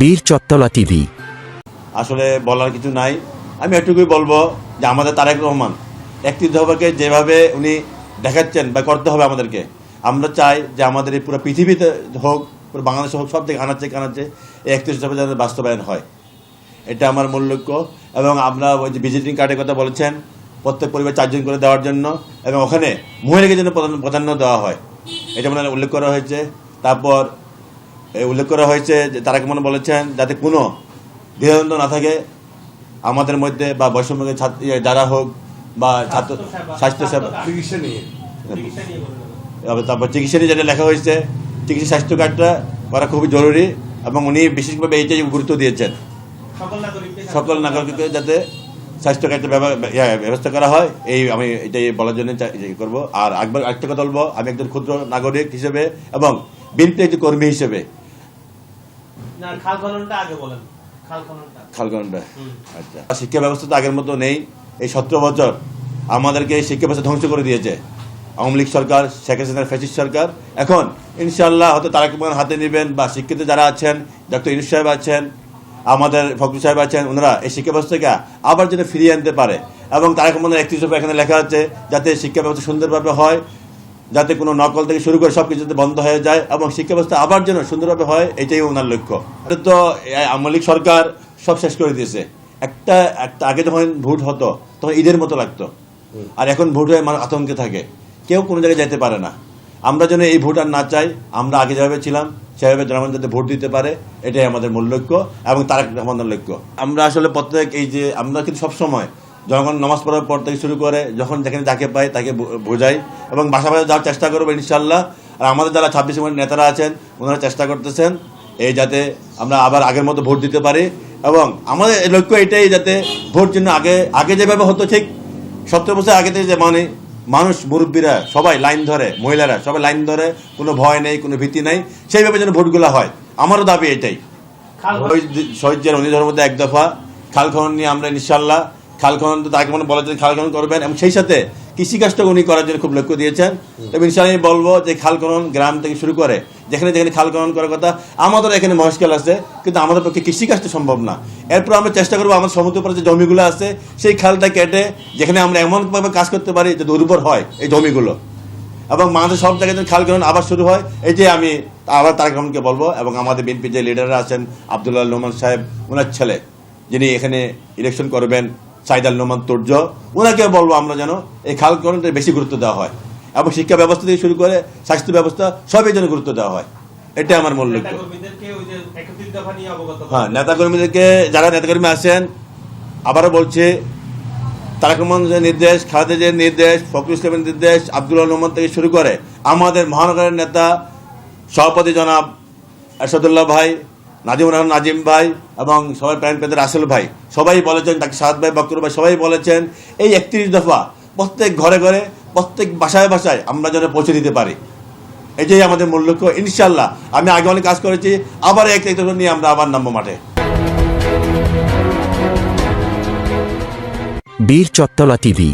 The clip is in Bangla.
বীর চত্তলা টিভি। আসলে বলার কিছু নাই। আমি এটুকুই বলব যে আমাদের তারেক রহমান একটি দফাকে যেভাবে উনি দেখাচ্ছেন বা করতে হবে আমাদেরকে, আমরা চাই যে আমাদের এই পুরো পৃথিবীতে হোক, পুরো বাংলাদেশে হোক, সব থেকে আনাচ্ছে কানাচ্ছে এই একত্রিশ দফা যাতে বাস্তবায়ন হয়। এটা আমার মূল লক্ষ্য এবং আমরা ওই যে ভিজিটিং কার্ডের কথা বলেছেন, প্রত্যেক পরিবার চারজন করে দেওয়ার জন্য এবং ওখানে মহিলাকে যেন প্রাধান্য- দেওয়া হয়, এটা মানে উল্লেখ করা হয়েছে। তারপর উল্লেখ করা হয়েছে যে তারা কেমন বলেছেন যাতে কোনো দ্বিধাদ্বন্দ্ব না থাকে আমাদের মধ্যে বা বৈষম্যকে ছাত্র ইয়ে যারা হোক বা ছাত্র স্বাস্থ্যসেবা চিকিৎসা নিয়ে। এবার তারপর চিকিৎসা নিয়ে যেটা লেখা হয়েছে চিকিৎসা স্বাস্থ্য কার্ডটা করা খুবই জরুরি এবং উনি বিশেষভাবে এইটাই গুরুত্ব দিয়েছেন। সকল নাগরিককে যাতে স্বাস্থ্য কার্ডের ইয়া, ব্যবস্থা করা হয় এই আমি এটাই বলার জন্য ইয়ে করব। আর একবার একটা কথা বলব আমি একজন ক্ষুদ্র নাগরিক হিসেবে এবং বিএনপি একজন কর্মী হিসেবে। খাল খননটা আগে বলেন। খাল খননটা। আচ্ছা। শিক্ষা ব্যবস্থা তো আগের মতো নেই। এই সতেরো বছর আমাদেরকে এই শিক্ষা ব্যবস্থা ধ্বংস করে দিয়েছে। আওয়ামী লীগ সরকার শেখ হাসিনার ফ্যাসিস্ট সরকার। এখন ইনশাল্লাহ হয়তো তারাক রহমান হাতে নেবেন বা শিক্ষিত যারা আছেন ডক্টর ইনুস সাহেব আছেন আমাদের ফখরুল সাহেব আছেন ওনারা এই শিক্ষা ব্যবস্থাকে আবার যেন ফিরিয়ে আনতে পারে। এবং তারাক রহমানের একত্রিশ এখানে লেখা আছে যাতে শিক্ষা ব্যবস্থা সুন্দরভাবে হয়। যাতে কোনো নকল থেকে শুরু করে সব কিছু যাতে বন্ধ হয়ে যায় এবং শিক্ষা ব্যবস্থা আবার যেন সুন্দরভাবে হয়, এটাই ওনার লক্ষ্য। এটা তো লীগ সরকার সব শেষ করে দিয়েছে। একটা একটা, আগে যখন ভোট হতো, তখন ঈদের মতো লাগতো। আর এখন ভোট হয়ে মানুষ আতঙ্কে থাকে। কেউ কোনো জায়গায় যেতে পারে না। আমরা যেন এই ভোট আর না চাই, আমরা আগে যেভাবে ছিলাম, সেভাবে জনগণ যাতে ভোট দিতে পারে, এটাই আমাদের মূল লক্ষ্য এবং তারেক রহমানের লক্ষ্য। আমরা আসলে প্রত্যেক এই যে, আমরা কিন্তু সবসময় জনগণ নামাজ পড়ার পর থেকে শুরু করে যখন যেখানে যাকে পাই তাকে বোঝাই এবং বাসা বাসা যাওয়ার চেষ্টা করব ইনশাল্লাহ আর আমাদের যারা ছাব্বিশ মিনিট নেতারা আছেন ওনারা চেষ্টা করতেছেন এই যাতে আমরা আবার আগের মতো ভোট দিতে পারি। এবং আমাদের লক্ষ্য এটাই যাতে ভোট জন্য আগে আগে যেভাবে হতো ঠিক সত্তর বছর আগে থেকে যে মানে মানুষ মুরব্বীরা সবাই লাইন ধরে মহিলারা সবাই লাইন ধরে কোনো ভয় নেই কোনো ভীতি নেই সেইভাবে যেন ভোটগুলো হয়। আমারও দাবি এটাই। খাল শহীদ জিয়ার উনি মধ্যে এক দফা খাল খনন নিয়ে আমরা ইনশাল্লাহ খাল খনন তাকে মনে বলা যায় খাল খনন করবেন এবং সেই সাথে কৃষিকাজটা উনি করার জন্য খুব লক্ষ্য দিয়েছেন। এবং ইনশাল্লাহ আমি বলব যে খাল খনন গ্রাম থেকে শুরু করে যেখানে যেখানে খাল খনন করার কথা আমাদের এখানে মহেশখাল আছে, কিন্তু আমাদের পক্ষে কৃষিকাজটা সম্ভব না। এরপর আমরা চেষ্টা করব আমাদের সমুদ্র পাড়ে যে জমিগুলো আছে, সেই খালটা কেটে যেখানে আমরা এমনভাবে কাজ করতে পারি যে উর্বর হয় এই জমিগুলো। এবং বাংলাদেশ সব জায়গায় খাল খনন আবার শুরু হয়, এই যে আমি আবার তারেক রহমানকে বলব এবং আমাদের বিএনপি যে লিডাররা আছেন আবদুল্লাহ নোমান সাহেব, ওনার ছেলে, যিনি এখানে ইলেকশন করবেন সাইদাল নোমান তুর্য ওনাকে বলব আমরা যেন এই খাল খননটা বেশি গুরুত্ব দেওয়া হয় এবং শিক্ষা ব্যবস্থা থেকে শুরু করে স্বাস্থ্য ব্যবস্থা সবই যেন গুরুত্ব দেওয়া হয়। এটা আমার মূল লক্ষ্য। যে হ্যাঁ নেতাকর্মীদেরকে যারা নেতাকর্মী আছেন আবারও বলছি তারেক রহমানের নির্দেশ খালেদের নির্দেশ ফখরুল ইসলামের নির্দেশ আব্দুল্লাহ রহমান থেকে শুরু করে আমাদের মহানগরের নেতা সভাপতি জনাব এরশাদুল্লাহ ভাই রহমান, নাজিম ভাই এবং সবাই প্রাণ পেদের আসল ভাই। সবাই বলেছেন, ডাক্তার সাদ ভাই, বকর ভাই, সবাই বলেছেন, এই একত্রিশ দফা প্রত্যেক ঘরে ঘরে, প্রত্যেক বাসায় বাসায় আমরা যেন পৌঁছে দিতে পারি। এটাই আমাদের মূল লক্ষ্য। ইনশাল্লাহ আমি আগে অনেক কাজ করেছি, আবার এক এক নিয়ে আমরা আবার নামবো মাঠে। বীর চত্তলা টিভি